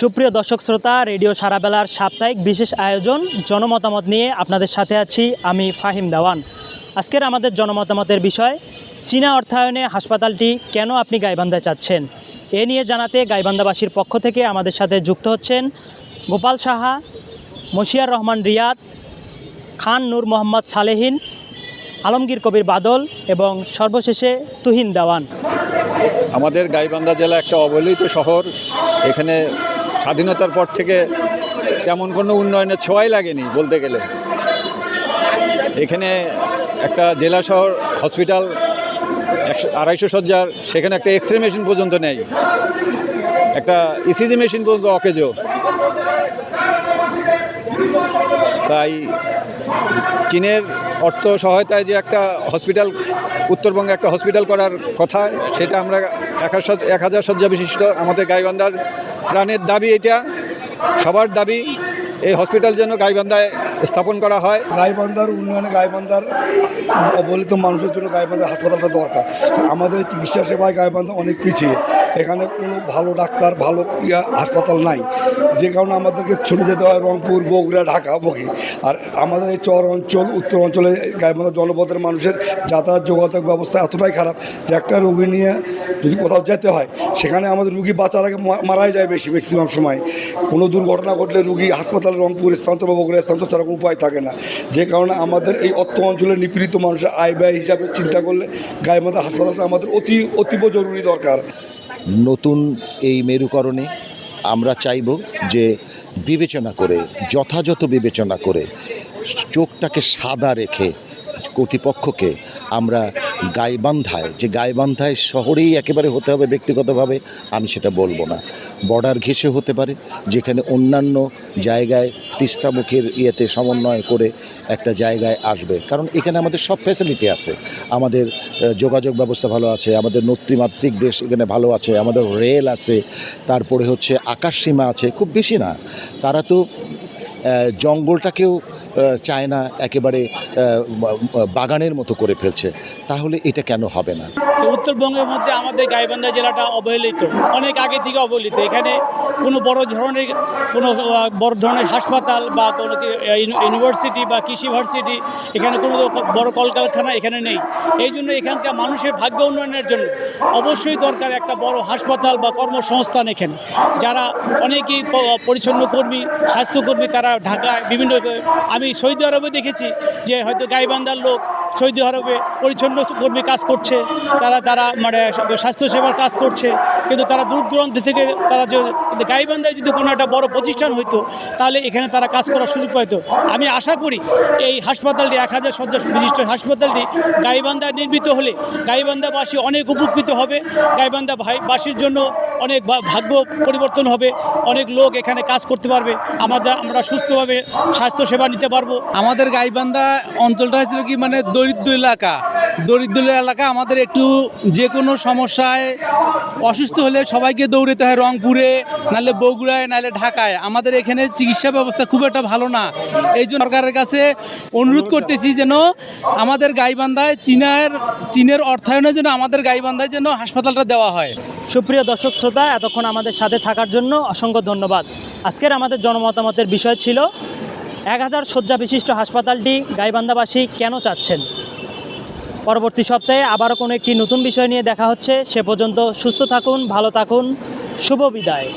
সুপ্রিয় দর্শক শ্রোতা, রেডিও সারাবেলার সাপ্তাহিক বিশেষ আয়োজন জনমতামত নিয়ে আপনাদের সাথে আছি আমি ফাহিম দেওয়ান। আজকের আমাদের জনমতামতের বিষয়, চীনা অর্থায়নে হাসপাতালটি কেন আপনি গাইবান্ধায় চাচ্ছেন? এ নিয়ে জানাতে গাইবান্ধাবাসীর পক্ষ থেকে আমাদের সাথে যুক্ত হচ্ছেন গোপাল সাহা, মশিয়ার রহমান রিয়াদ, খান নূর মোহাম্মদ সালেহিন, আলমগীর কবির বাদল এবং সর্বশেষে তুহিন দেওয়ান। আমাদের গাইবান্ধা জেলা একটা অবহেলিত শহর। এখানে স্বাধীনতার পর থেকে তেমন কোনো উন্নয়নের ছোঁয়াই লাগেনি বলতে গেলে। এখানে একটা জেলা শহর, হসপিটাল, একশো, আড়াইশো সজ্জার সেখানে একটা এক্স রে মেশিন পর্যন্ত নেই। একটা ইসিজি মেশিন পর্যন্ত অকেজো। তাই চীনের অর্থ সহায়তায় যে একটা হসপিটাল, উত্তরবঙ্গে একটা হসপিটাল করার কথা, সেটা আমরা এক হাজার এক হাজার শয্যা বিশিষ্ট আমাদের গাইবান্ধার প্রাণের দাবি এটা, সবার দাবি এই হসপিটাল যেন গাইবান্ধায় স্থাপন করা হয়। গাইবান্ধার উন্নয়নে গাইবান্ধার অবহেলিত মানুষের জন্য গাইবান্ধার হাসপাতালটা দরকার। আমাদের চিকিৎসা সেবায় গাইবান্ধা অনেক পিছিয়ে। এখানে কোনো ভালো ডাক্তার, ভালো ইয়া হাসপাতাল নাই। যে কারণে আমাদেরকে ছুটে যেতে হয় রংপুর, বগুড়া, ঢাকা বকি আর আমাদের এই চর অঞ্চল, উত্তর অঞ্চলে গাইবান্ধা জনপদের মানুষের যাতায়াত যোগাযোগ ব্যবস্থা এতটাই খারাপ যে একটা রোগী নিয়ে যদি কোথাও যেতে হয়, সেখানে আমাদের রুগী বাঁচার আগে মারাই যায় বেশি ম্যাক্সিমাম সময়। কোনো দুর্ঘটনা ঘটলে রুগী হাসপাতালে রংপুর স্থানান্তর বা বগুড়া স্থানান্তর ছাড়া কোনো উপায় থাকে না। যে কারণে আমাদের এই অর্থ অঞ্চলের নিপীড়িত মানুষের আয় ব্যয় হিসাবে চিন্তা করলে গাইবান্ধা হাসপাতালটা আমাদের অতি, অতীব জরুরি দরকার। নতুন এই মেরুকরণে আমরা চাইব যে বিবেচনা করে, যথাযথ বিবেচনা করে চোখটাকে সাদা রেখে কর্তৃপক্ষকে আমরা গাইবান্ধায়, যে গাইবান্ধায় শহরেই একেবারে হতে হবে ব্যক্তিগতভাবে, আমি সেটা বলব না। বর্ডার ঘেঁষে হতে পারে, যেখানে অন্যান্য জায়গায় তিস্তামুখের ইয়েতে সমন্বয় করে একটা জায়গায় আসবে। কারণ এখানে আমাদের সব ফ্যাসিলিটি আছে। আমাদের যোগাযোগ ব্যবস্থা ভালো আছে, আমাদের নত্রিমাত্রিক দেশ এখানে ভালো আছে, আমাদের রেল আছে, তারপরে হচ্ছে আকাশ সীমা আছে, খুব বেশি না। তারা তো জঙ্গলটাকেও আহ, চায় না একেবারে বাগানের মতো করে ফেলছে তাহলে এটা কেন হবে না? উত্তরবঙ্গের মধ্যে আমাদের গাইবান্ধা জেলাটা অবহেলিত অনেক আগে থেকে অবহেলিত। এখানে কোনো বড় ধরনের কোনো বড় ধরনের হাসপাতাল বা কোনো ইউনিভার্সিটি বা কৃষি ভার্সিটি এখানে কোনো বড় কলকারখানা এখানে নেই। এই জন্য এখানকার মানুষের ভাগ্য উন্নয়নের জন্য অবশ্যই দরকার একটা বড় হাসপাতাল বা কর্মসংস্থান এখানে। যারা অনেকেই পরিচ্ছন্ন কর্মী স্বাস্থ্যকর্মী তারা ঢাকায় বিভিন্ন আমি সৌদি আরবে দেখেছি যে হয়তো গাইবান্ধার লোক সৌদি আরবে পরিচ্ছন্ন কর্মী কাজ করছে, তারা তারা মানে স্বাস্থ্যসেবার কাজ করছে, কিন্তু তারা দূর দূরান্ত থেকে তারা যে গাইবান্ধায় যদি কোনো একটা বড় প্রতিষ্ঠান হইতো, তাহলে এখানে তারা কাজ করার সুযোগ পাইতো। আমি আশা করি এই হাসপাতালটি, এক হাজার শয্যা বিশিষ্ট হাসপাতালটি গাইবান্ধায় নির্মিত হলে গাইবান্ধাবাসী অনেক উপকৃত হবে। গাইবান্ধা ভাই বাসীর জন্য অনেক ভাগ্য পরিবর্তন হবে, অনেক লোক এখানে কাজ করতে পারবে, আমাদের, আমরা সুস্থভাবে স্বাস্থ্যসেবা নিতে পারব। আমাদের গাইবান্ধা অঞ্চলটা হয়েছিল কি মানে দরিদ্র এলাকা। দরিদ্র এলাকা, আমাদের একটু যে কোনো সমস্যায় অসুস্থ হলে সবাইকে দৌড়েতে হয় রংপুরে, নাহলে বগুড়ায়, নাহলে ঢাকায়। আমাদের এখানে চিকিৎসা ব্যবস্থা খুব একটা ভালো না। এই জন্য সরকারের কাছে অনুরোধ করতেছি যেন আমাদের গাইবান্ধায় চীনের চীনের অর্থায়নের জন্য আমাদের গাইবান্ধায় যেন হাসপাতালটা দেওয়া হয়। সুপ্রিয় দর্শক শ্রোতা, এতক্ষণ আমাদের সাথে থাকার জন্য অসংখ্য ধন্যবাদ। আজকের আমাদের জনমতামতের বিষয় ছিল, এক হাজার শয্যা বিশিষ্ট হাসপাতালটি গাইবান্ধাবাসী কেন চাচ্ছেন? পরবর্তী সপ্তাহে আবারও কোনো একটি নতুন বিষয় নিয়ে দেখা হচ্ছে। সে পর্যন্ত সুস্থ থাকুন, ভালো থাকুন। শুভ বিদায়।